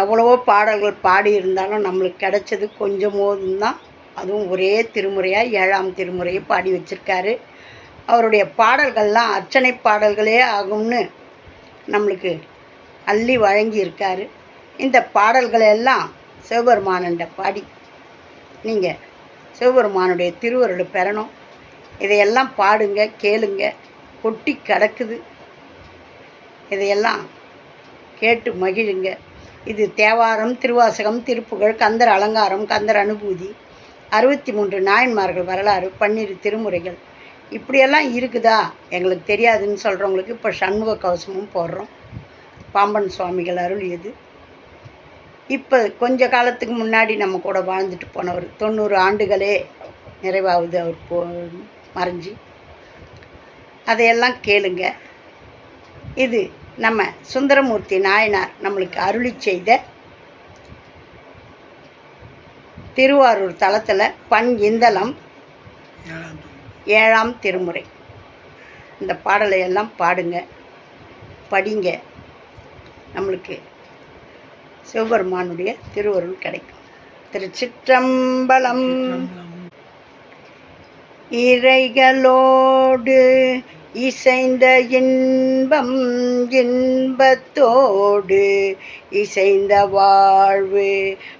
எவ்வளவோ பாடல்கள் பாடியிருந்தாலும் நம்மளுக்கு கிடைச்சது கொஞ்சம் தான் அதுவும் ஒரே திருமுறையாக ஏழாம் திருமுறையை பாடி வச்சுருக்காரு. அவருடைய பாடல்கள்லாம் அர்ச்சனை பாடல்களே ஆகும்னு நம்மளுக்கு அள்ளி வழங்கியிருக்காரு. இந்த பாடல்களெல்லாம் சிவபெருமானண்ட பாடி நீங்கள் சிவபெருமானுடைய திருவருளை பெறணும். இதையெல்லாம் பாடுங்க கேளுங்க. கொட்டி கிடக்குது. இதையெல்லாம் கேட்டு மகிழுங்க. இது தேவாரம் திருவாசகம் திருப்புகழ் கந்தர் அலங்காரம் கந்தர் அனுபூதி அறுபத்தி மூன்று நாயன்மார்கள் வரலாறு பன்னிரு திருமுறைகள். இப்படியெல்லாம் இருக்குதா? எங்களுக்கு தெரியாதுன்னு சொல்கிறவங்களுக்கு இப்போ சண்முக கவசமும் போடுறோம். பாம்பன் சுவாமிகள் அருளியது. இப்போ கொஞ்ச காலத்துக்கு முன்னாடி நம்ம கூட வாழ்ந்துட்டு போனவர் தொண்ணூறு ஆண்டுகளே நிறைவாகுது அவர் போ மறைஞ்சி. அதையெல்லாம் கேளுங்க. இது நம்ம சுந்தரமூர்த்தி நாயனார் நம்மளுக்கு அருளி செய்த திருவாரூர் தலத்தில் பண் இந்தளம் ஏழாம் திருமுறை. இந்த பாடலை எல்லாம் பாடுங்க படிங்க. நம்மளுக்கு சிவபெருமானுடைய திருவருள் கிடைக்கும். திருச்சிற்றம்பலம். இறைகளோடு இசைந்த இன்பம் இன்பத்தோடு இசைந்த வாழ்வு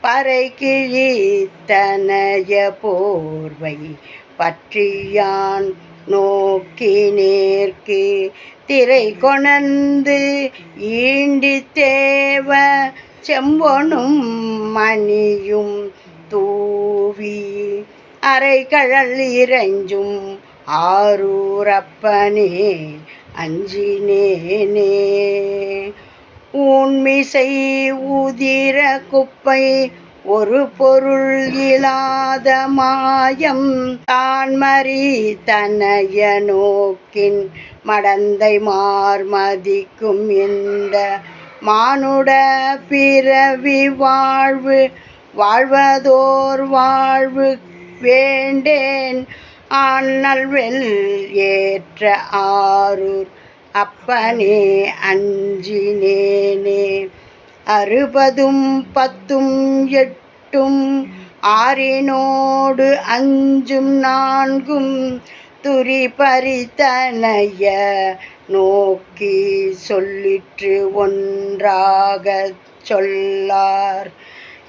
பறை கிழித்தனைய போர்வை பற்றியான் நோக்கி நேர்க்கு திரை கொணந்து ஈண்டி தேவ செம்பொனும் மணியும் தூவி அரைகழல் இறைஞ்சும் ஆரூரப்பனே அஞ்சினேனே. உண்மிசை உதிர குப்பை ஒரு பொருள் இல்லாத மாயம். தான்மறி தனைய நோக்கின் மடந்தை மார்மதிக்கும் இந்த மானுட பிறவி வாழ்வு வாழ்வதோர் வாழ்வு வேண்டேன். ஆனல்வெல் ஏற்ற ஆரூர் அப்பனே அஞ்சினேனே. அறுபதும் பத்தும் எட்டும் ஆறினோடு அஞ்சும் நான்கும் துரி பறித்தனைய நோக்கி சொல்லிற்று ஒன்றாகச் சொல்லார்.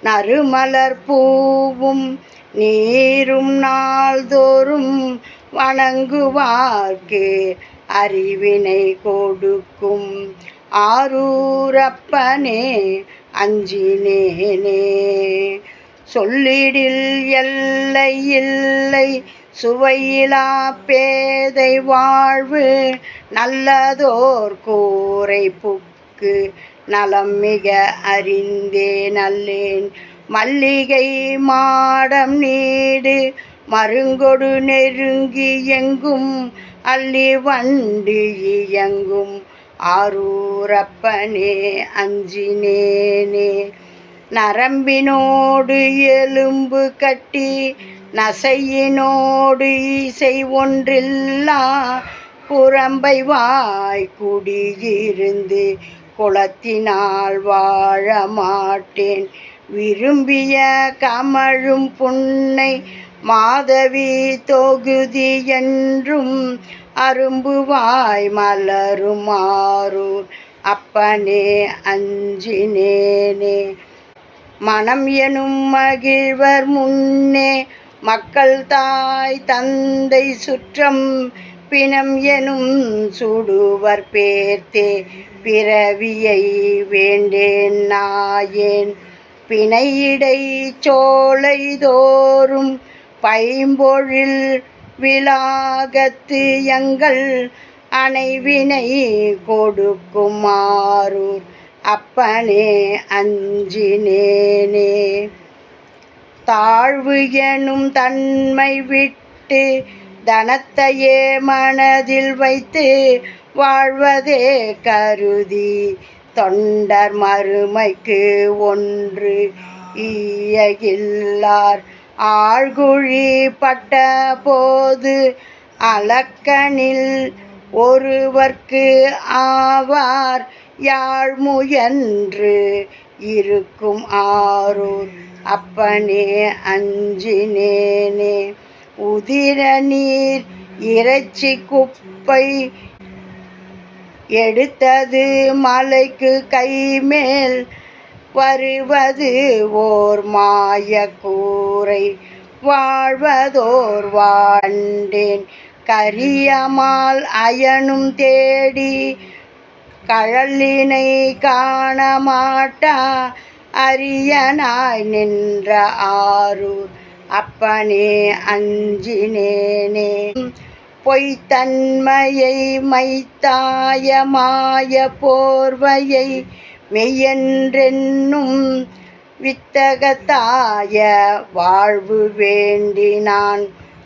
நறுமலர் பூவும் நீரும் நாள்தோறும் வணங்குவார்க்கு அறிவினை கொடுக்கும் ஆரூரப்பனே அஞ்சினேனே. சொல்லிடில் எல்லை இல்லை சுவையிலா பேதை வாழ்வு நல்லதோர் கூரை புக்கு நலம் மிக அறிந்தே நல்லேன் மல்லிகை மாடம் நீடு மருங்கொடு நெருங்கி எங்கும் அள்ளி வண்டி இயங்கும். ஆரூரப்பனே அஞ்சினேனே. நரம்பினோடு எலும்பு கட்டி நசையினோடு இசை ஒன்றில்லா. குரம்பை வாய் குடியிருந்து குளத்தினால் வாழ மாட்டேன். விரும்பிய கமழும் புன்னை மாதவி தொகுதி என்றும் அரும்புவாய் மலருமாறூர் அப்பனே அஞ்சினேனே. மனம் எனும் மகிழ்வர் முன்னே மக்கள் தாய் தந்தை சுற்றம் பிணம் எனும் சுடுவர் பேர்த்தே. பிறவியை வேண்டேன் நாயேன். பிணையிடை சோலை தோறும் பைம்பொழில் விலாகத்து எங்கள் அணைவினை கொடுக்குமாறூர் அப்பனே அஞ்சினேனே. தாழ்வு எனும் தன்மை விட்டு தனத்தையே மனதில் வைத்து வாழ்வதே கருதி தொண்டர் மறுமைக்கு ஒன்று ஈயகில்லார். ஆழ்குழி பட்ட போது அலக்கனில் ஒருவர்க்கு ஆவார். யாழ்முயன்று இருக்கும் ஆரூர் அப்பனே அஞ்சினேனே. உதிர நீர் இறைச்சி குப்பை எடுத்தது மலைக்கு கைமேல் வருவது ஓர் மாய கூரை வாழ்வதோர் வாண்டேன் கரியமால் அயனும் தேடி கழலினை காண மாட்டா. அரியனாய் நின்ற ஆரூர் அப்பனே அஞ்சினேனே. பொய்த்தன்மையை மைத்தாய மாய போர்வையை மெய்யென்றென்னும் வித்தகத்தாய வாழ்வு வேண்டி நான்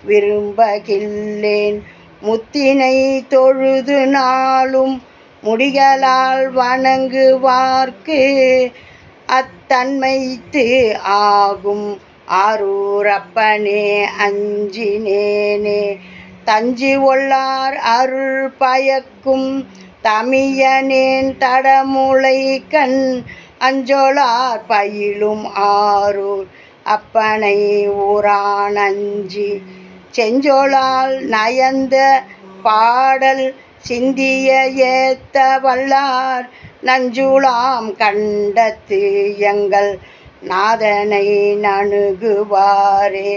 விரும்பகில்லேன் முத்தினை தொழுது நாளும் முடிகளால் வணங்குவார்க்கு அத்தன்மைத்து ஆகும். ஆரூரப்பனே அஞ்சினேனே தஞ்சி ஒள்ளார் அருள் பயக்கும் தமியனேன் தடமுளை கண் அஞ்சோலார் பயிலும் ஆரூர் அப்பனை ஊரான் அஞ்சி செஞ்சோளால் நயந்த பாடல் சிந்திய ஏத்த வல்லார் நஞ்சுளாம் கண்டத்து எங்கள் நாதனை நணுகுவாரே.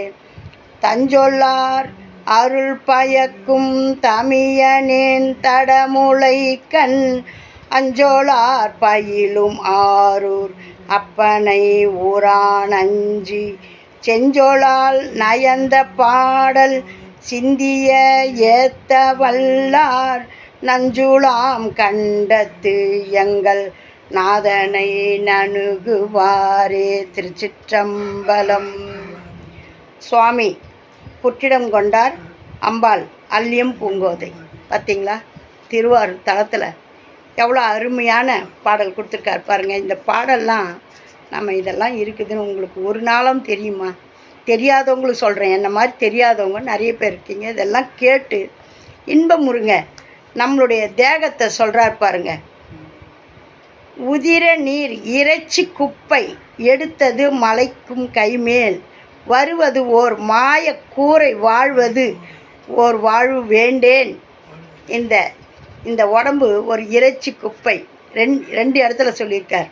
தஞ்சொல்லார் அருள் பயக்கும் தமியனேன் தடமுளை கண் அஞ்சோளார் பயிலும் ஆரூர் அப்பனை ஊரான் அஞ்சி செஞ்சோளால் நயந்த பாடல் சிந்திய ஏத்த வல்லார் நஞ்சுளாம் கண்டத்து எங்கள் நாதனை நணுகுவாரே திருச்சிற்றம்பலம். சுவாமி புற்றிடம் கொண்டார் அம்பாள் அல்லியம் பூங்கோதை. பார்த்தீங்களா திருவாரூர் தளத்தில் எவ்வளோ அருமையான பாடல் கொடுத்துருக்காரு பாருங்கள் இந்த பாடல்லாம் நம்ம இதெல்லாம் இருக்குதுன்னு உங்களுக்கு ஒரு நாளும் தெரியுமா? தெரியாதவங்களுக்கு சொல்கிறேன் என்ன மாதிரி தெரியாதவங்க நிறைய பேர் இருக்கீங்க. இதெல்லாம் கேட்டு இன்பம் முருங்க. நம்மளுடைய தேகத்தை சொல்கிறார் பாருங்க. உதிர நீர் இறைச்சி குப்பை எடுத்தது மலைக்கும் கைமேல். வருவது ஓர் மாய கூரை வாழ்வது ஓர் வாழ்வு வேண்டேன். இந்த இந்த உடம்பு ஒரு இறைச்சி குப்பை. ரெண் ரெண்டு இடத்துல சொல்லியிருக்கார்.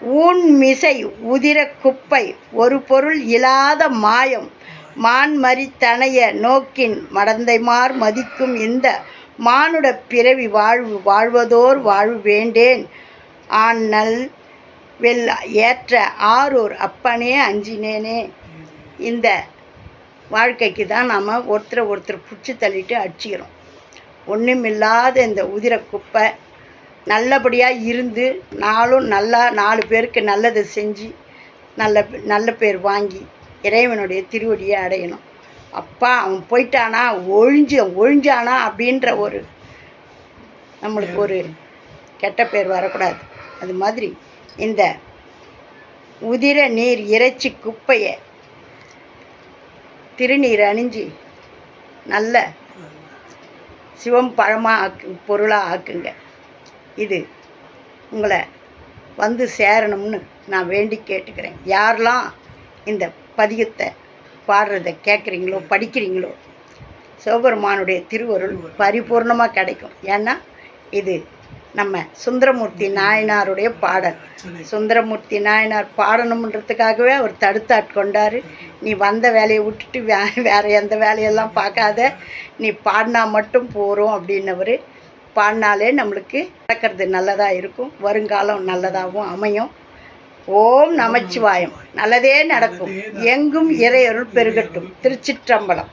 ஊன் மிசை உதிர குப்பை ஒரு பொருள் இல்லாத மாயம். மான்மரி தனைய நோக்கின் மடந்தைமார் மதிக்கும் இந்த மானுட பிறவி வாழ்வு வாழ்வதோர் வாழ்வு வேண்டேன். ஆனல் வெல் ஏற்ற ஆரூர் அப்பனே அஞ்சினேனே. இந்த வாழ்க்கைக்கு தான் நாம் ஒருத்தரை ஒருத்தர் பிடிச்சி தள்ளிட்டு அடிச்சிக்கிறோம். ஒன்றுமில்லாத இந்த உதிர குப்பை நல்லபடியாக இருந்து நாளும் நல்லா நாலு பேருக்கு நல்லதை செஞ்சு நல்ல நல்ல பேர் வாங்கி இறைவனுடைய திருவடியை அடையணும். அப்பா அவன் போயிட்டானா? ஒழிஞ்சு ஒழிஞ்சானா? அப்படின்ற ஒரு நம்மளுக்கு ஒரு கெட்ட பேர் வரக்கூடாது. அது மாதிரி இந்த உதிர நீர் இறைச்சி குப்பையை திருநீர் அணிஞ்சு நல்ல சிவம் பழமாக ஆக்கு பொருளாக ஆக்குங்க. இது உங்களை வந்து சேரணும்னு நான் வேண்டி கேட்டுக்கிறேன். யாரெல்லாம் இந்த பதிகத்தை பாடுறதை கேட்குறீங்களோ படிக்கிறீங்களோ சிவபெருமானுடைய திருவருள் பரிபூர்ணமாக கிடைக்கும். ஏன்னா இது நம்ம சுந்தரமூர்த்தி நாயனாருடைய பாடல். சுந்தரமூர்த்தி நாயனார் பாடணுன்றதுக்காகவே அவர் தடுத்தாட்கொண்டார் நீ வந்த வேலையை விட்டுட்டு வே வேறு எந்த வேலையெல்லாம் பார்க்காத. நீ பாடினா மட்டும் போகிறோம் அப்படின்னவர். பாடினாலே நம்மளுக்கு நடக்கிறது நல்லதாக இருக்கும். வருங்காலம் நல்லதாகவும் அமையும். ஓம் நமச்சிவாயம். நல்லதே நடக்கும். எங்கும் இறையருள் பெருகட்டும். திருச்சிற்றம்பலம்.